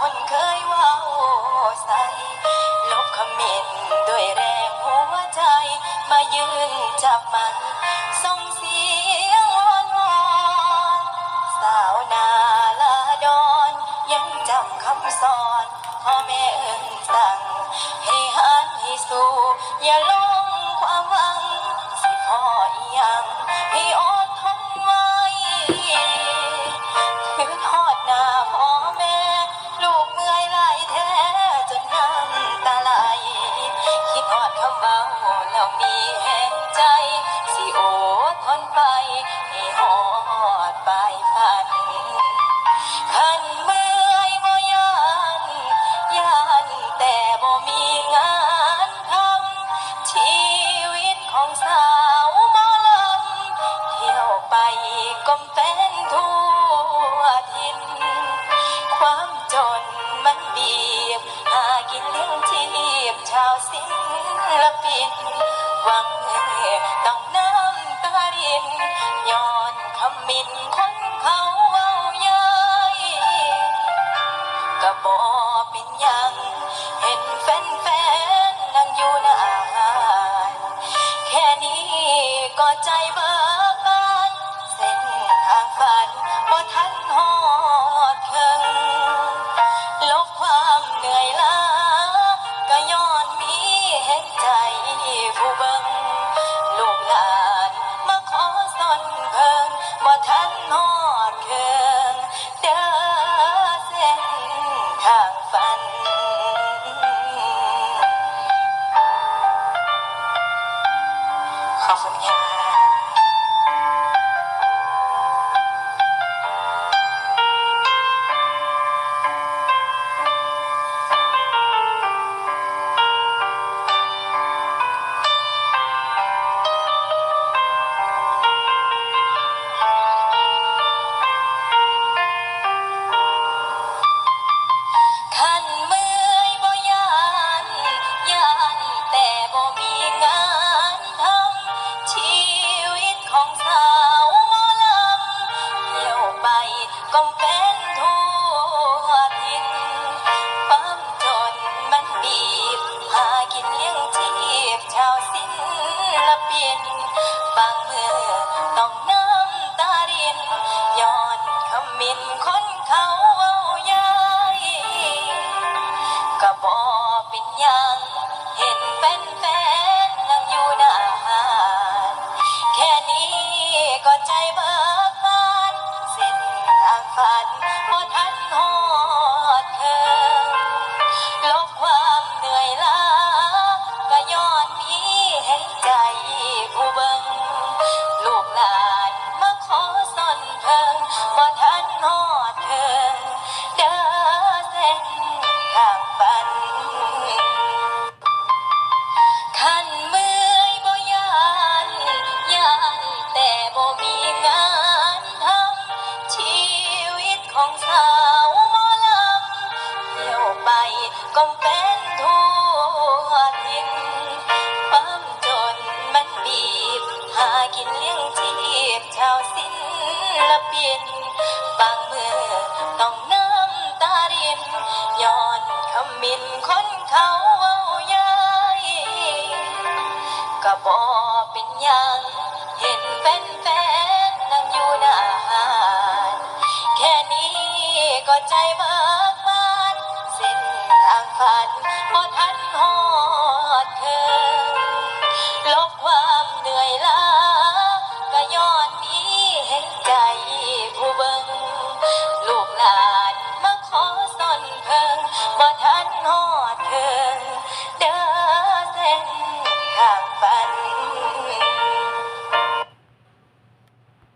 when you มีแห่งใจ สิโอทนไป น้ำตาลินย้อนขมิน lang บ่มีงานทำชีวิตของสาวมอลำเที่ยวไปก็เป็นทั่วทินความจนมันบีบ หากินเลี้ยงชีพชาวสินละปิน บางมือต้องน้ำตาดินย้อนคำมินคนเขาเอาย้ายก็บอกเป็นยัง เห็นแฟนนั่งอยู่หน้าหานแค่นี้ก็ใจมากมานสิ้นทางฝันหมดทันหอ